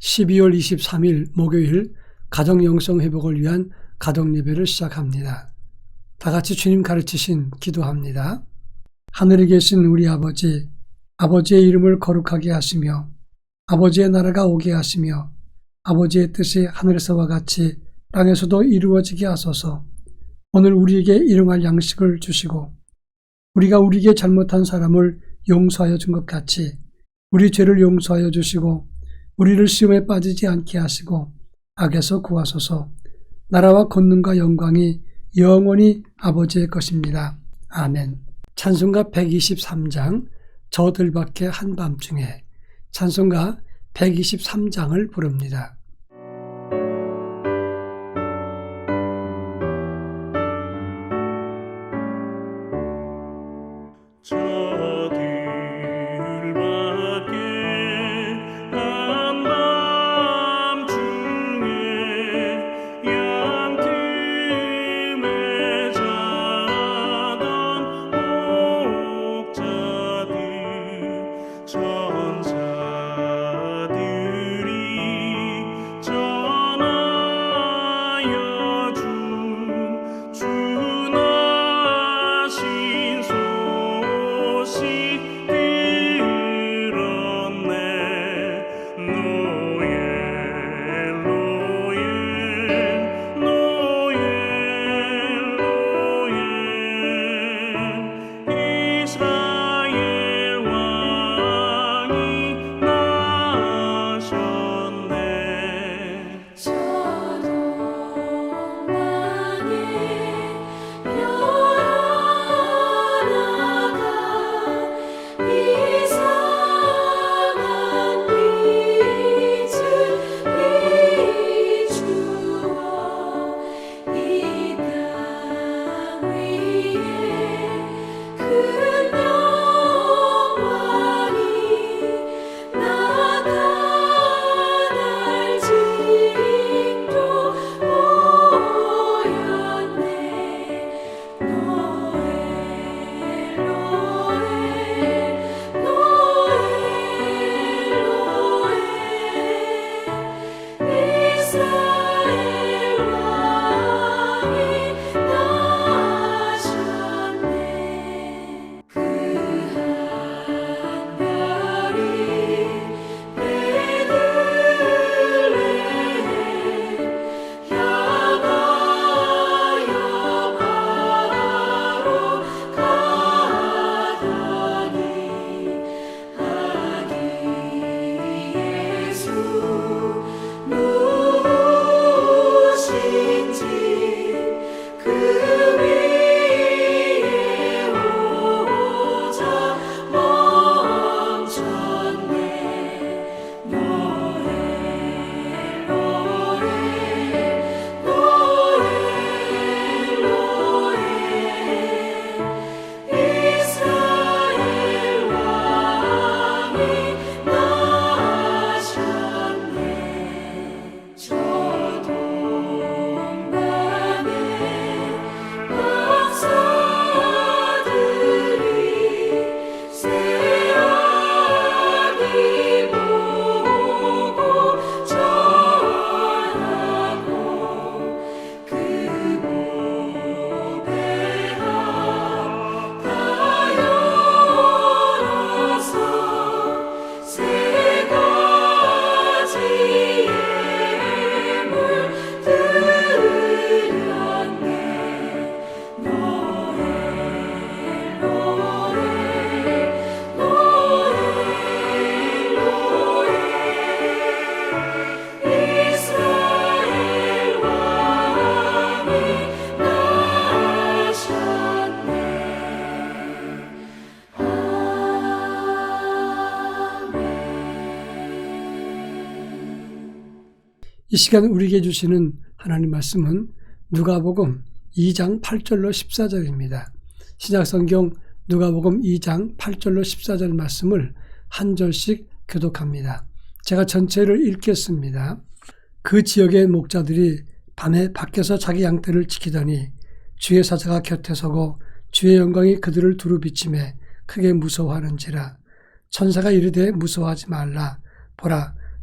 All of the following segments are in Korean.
12월 23일 목요일 가정 영성 회복을 위한 가정 예배를 시작합니다. 다 같이 주님 가르치신 기도합니다. 하늘에 계신 우리 아버지, 아버지의 이름을 거룩하게 하시며 아버지의 나라가 오게 하시며 아버지의 뜻이 하늘에서와 같이 땅에서도 이루어지게 하소서. 오늘 우리에게 일용할 양식을 주시고 우리가 우리에게 잘못한 사람을 용서하여 준 것 같이 우리 죄를 용서하여 주시고 우리를 시험에 빠지지 않게 하시고 악에서 구하소서. 나라와 권능과 영광이 영원히 아버지의 것입니다. 아멘. 찬송가 123장 저들밖에 한밤중에 찬송가 123장을 부릅니다. 이 시간 우리에게 주시는 하나님 말씀은 누가복음 2장 8절로 14절입니다. 신약성경 누가복음 2장 8절로 14절 말씀을 한 절씩 교독합니다. 제가 전체를 읽겠습니다. 그 지역의 목자들이 밤에 밖에서 자기 양떼를 지키더니 주의 사자가 곁에 서고 주의 영광이 그들을 두루 비침에 크게 무서워하는지라 천사가 이르되 무서워하지 말라 보라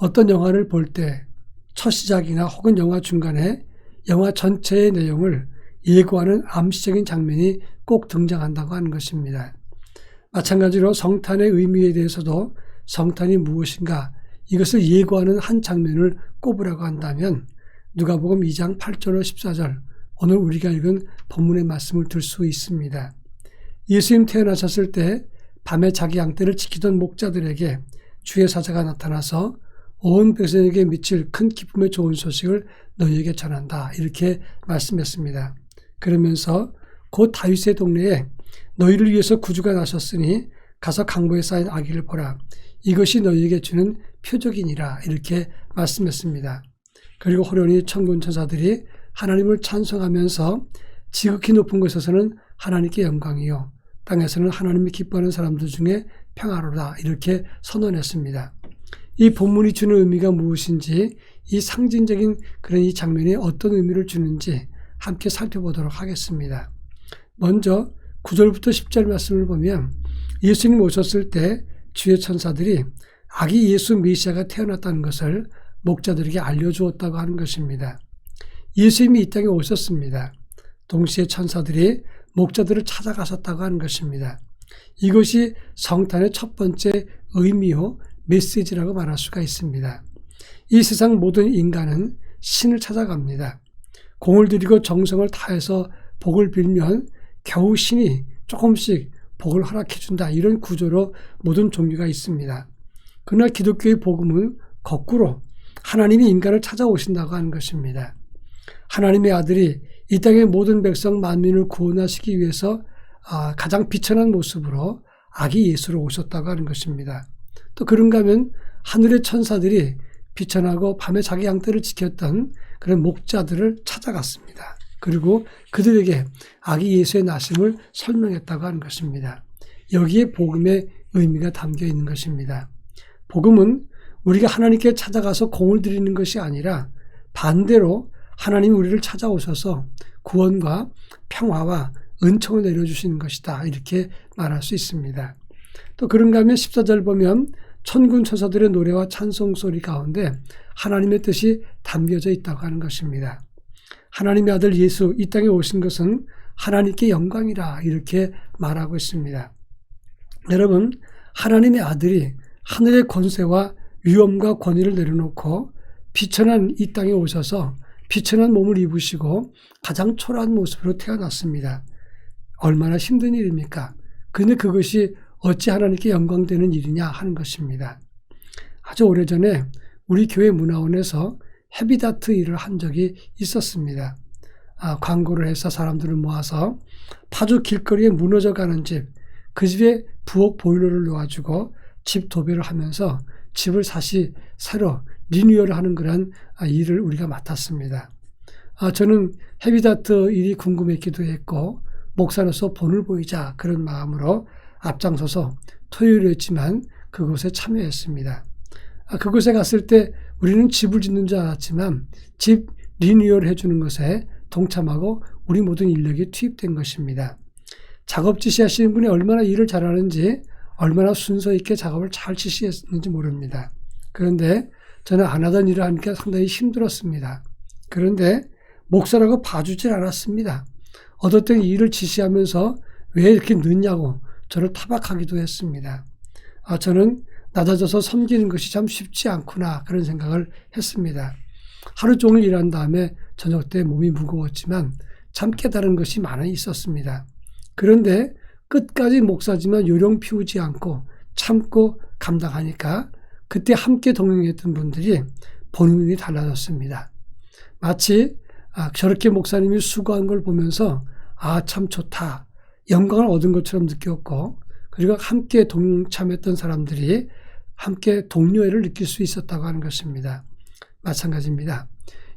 어떤 영화를 볼 때 첫 시작이나 혹은 영화 중간에 영화 전체의 내용을 예고하는 암시적인 장면이 꼭 등장한다고 하는 것입니다. 마찬가지로 성탄의 의미에 대해서도 성탄이 무엇인가 이것을 예고하는 한 장면을 꼽으라고 한다면 누가복음 2장 8절로 14절 오늘 우리가 읽은 본문의 말씀을 들 수 있습니다. 예수님 태어나셨을 때 밤에 자기 양떼를 지키던 목자들에게 주의 사자가 나타나서 온 백성에게 미칠 큰 기쁨의 좋은 소식을 너희에게 전한다. 이렇게 말씀했습니다. 그러면서 곧 다윗의 동네에 너희를 위해서 구주가 나셨으니 가서 강보에 쌓인 아기를 보라. 이것이 너희에게 주는 표적이니라. 이렇게 말씀했습니다. 그리고 호련히 천군 천사들이 하나님을 찬송하면서 지극히 높은 곳에서는 하나님께 영광이요. 땅에서는 하나님이 기뻐하는 사람들 중에 평화로다. 이렇게 선언했습니다. 이 본문이 주는 의미가 무엇인지 이 상징적인 그런 이 장면이 어떤 의미를 주는지 함께 살펴보도록 하겠습니다. 먼저 9절부터 10절 말씀을 보면 예수님 오셨을 때 주의 천사들이 아기 예수 메시아가 태어났다는 것을 목자들에게 알려주었다고 하는 것입니다. 예수님이 이 땅에 오셨습니다. 동시에 천사들이 목자들을 찾아가셨다고 하는 것입니다. 이것이 성탄의 첫 번째 의미요 메시지라고 말할 수가 있습니다. 이 세상 모든 인간은 신을 찾아갑니다. 공을 들이고 정성을 다해서 복을 빌면 겨우 신이 조금씩 복을 허락해 준다. 이런 구조로 모든 종교가 있습니다. 그러나 기독교의 복음은 거꾸로 하나님이 인간을 찾아오신다고 하는 것입니다. 하나님의 아들이 이 땅의 모든 백성 만민을 구원하시기 위해서 아, 가장 비천한 모습으로 아기 예수로 오셨다고 하는 것입니다. 또 그런가 하면 하늘의 천사들이 비천하고 밤에 자기 양떼를 지켰던 그런 목자들을 찾아갔습니다. 그리고 그들에게 아기 예수의 나심을 설명했다고 하는 것입니다. 여기에 복음의 의미가 담겨 있는 것입니다. 복음은 우리가 하나님께 찾아가서 공을 들이는 것이 아니라 반대로 하나님 우리를 찾아오셔서 구원과 평화와 은총을 내려주시는 것이다. 이렇게 말할 수 있습니다. 또 그런가 하면 14절 보면 천군 천사들의 노래와 찬송 소리 가운데 하나님의 뜻이 담겨져 있다고 하는 것입니다. 하나님의 아들 예수 이 땅에 오신 것은 하나님께 영광이라 이렇게 말하고 있습니다. 여러분, 하나님의 아들이 하늘의 권세와 위엄과 권위를 내려놓고 비천한 이 땅에 오셔서 비천한 몸을 입으시고 가장 초라한 모습으로 태어났습니다. 얼마나 힘든 일입니까? 근데 그것이 어찌 하나님께 영광되는 일이냐 하는 것입니다. 아주 오래전에 우리 교회 문화원에서 헤비다트 일을 한 적이 있었습니다. 아, 광고를 해서 사람들을 모아서 파주 길거리에 무너져 가는 집, 그 집에 부엌 보일러를 놓아주고 집 도배를 하면서 집을 다시 새로 리뉴얼을 하는 그런 아, 일을 우리가 맡았습니다. 아, 저는 헤비다트 일이 궁금했기도 했고 목사로서 본을 보이자 그런 마음으로 앞장서서 토요일이었지만 그곳에 참여했습니다. 아, 그곳에 갔을 때 우리는 집을 짓는 줄 알았지만 집 리뉴얼 해주는 것에 동참하고 우리 모든 인력이 투입된 것입니다. 작업 지시하시는 분이 얼마나 일을 잘하는지 얼마나 순서 있게 작업을 잘 지시했는지 모릅니다. 그런데 저는 안 하던 일을 하니까 상당히 힘들었습니다. 그런데 목사라고 봐주질 않았습니다. 땐 일을 지시하면서 왜 이렇게 늦냐고 저를 타박하기도 했습니다. 아, 저는 낮아져서 섬기는 것이 참 쉽지 않구나 그런 생각을 했습니다. 하루 종일 일한 다음에 저녁 때 몸이 무거웠지만 참 깨달은 것이 많이 있었습니다. 그런데 끝까지 목사지만 요령 피우지 않고 참고 감당하니까 그때 함께 동행했던 분들이 보는 눈이 달라졌습니다. 마치 아, 저렇게 목사님이 수고한 걸 보면서 아, 참 좋다. 영광을 얻은 것처럼 느꼈고, 그리고 함께 동참했던 사람들이 함께 동료애를 느낄 수 있었다고 하는 것입니다. 마찬가지입니다.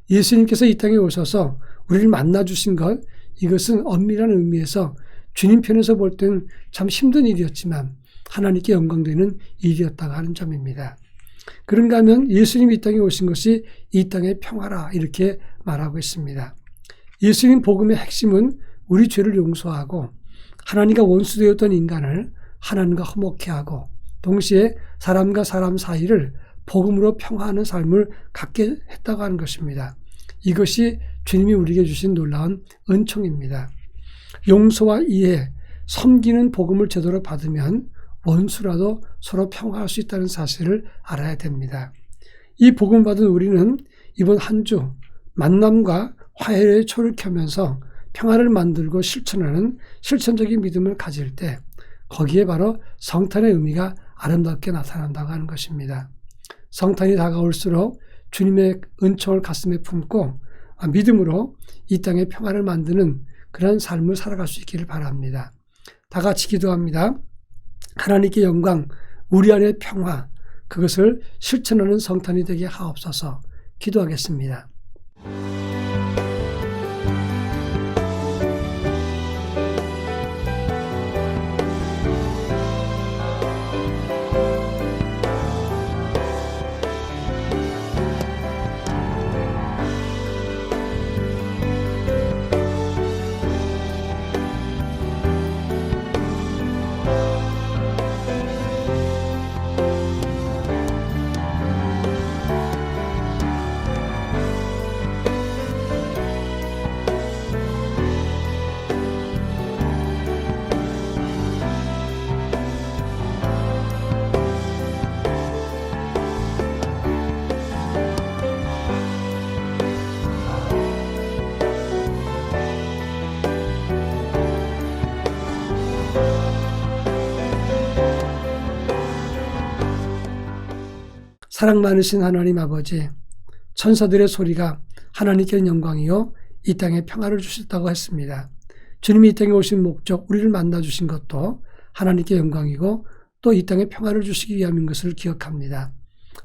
예수님께서 이 땅에 오셔서 우리를 만나 주신 것 이것은 엄밀한 의미에서 주님 편에서 볼 때는 참 힘든 일이었지만 하나님께 영광되는 일이었다고 하는 점입니다. 그런가 하면 예수님이 이 땅에 오신 것이 이 땅의 평화라 이렇게 말하고 있습니다. 예수님 복음의 핵심은 우리 죄를 용서하고 하나님과 원수되었던 인간을 하나님과 화목케 하고 동시에 사람과 사람 사이를 복음으로 평화하는 삶을 갖게 했다고 하는 것입니다. 이것이 주님이 우리에게 주신 놀라운 은총입니다. 용서와 이해, 섬기는 복음을 제대로 받으면 원수라도 서로 평화할 수 있다는 사실을 알아야 됩니다. 이 복음 받은 우리는 이번 한 주 만남과 화해의 초를 켜면서 평화를 만들고 실천하는 실천적인 믿음을 가질 때 거기에 바로 성탄의 의미가 아름답게 나타난다고 하는 것입니다. 성탄이 다가올수록 주님의 은총을 가슴에 품고 믿음으로 이 땅에 평화를 만드는 그런 삶을 살아갈 수 있기를 바랍니다. 다 같이 기도합니다. 하나님께 영광, 우리 안의 평화, 그것을 실천하는 성탄이 되게 하옵소서 기도하겠습니다. 사랑 많으신 하나님 아버지, 천사들의 소리가 하나님께 영광이요, 이 땅에 평화를 주셨다고 했습니다. 주님이 이 땅에 오신 목적, 우리를 만나 주신 것도 하나님께 영광이고 또 이 땅에 평화를 주시기 위함인 것을 기억합니다.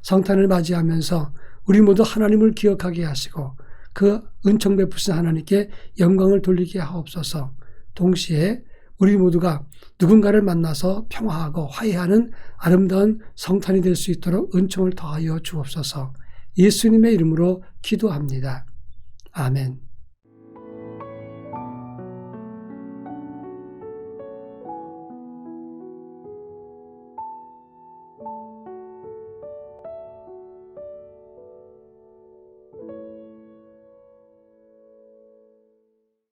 성탄을 맞이하면서 우리 모두 하나님을 기억하게 하시고 그 은총 베푸신 하나님께 영광을 돌리게 하옵소서. 동시에 우리 모두가 누군가를 만나서 평화하고 화해하는 아름다운 성탄이 될 수 있도록 은총을 더하여 주옵소서. 예수님의 이름으로 기도합니다. 아멘.